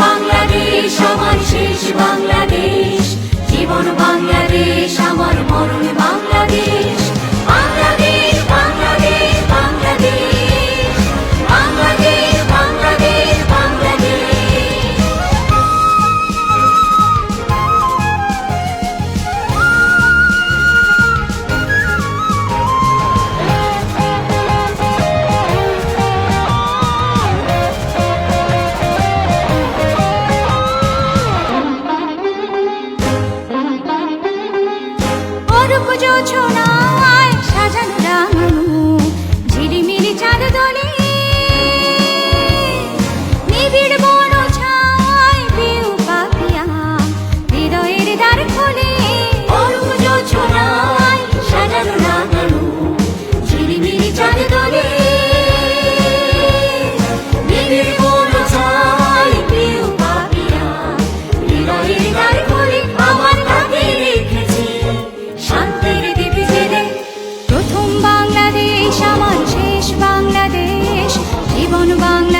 বাংলাদেশ বুঝোছো না প্রথম বাংলাদেশ আমার শেষ বাংলাদেশ জীবন বাংলা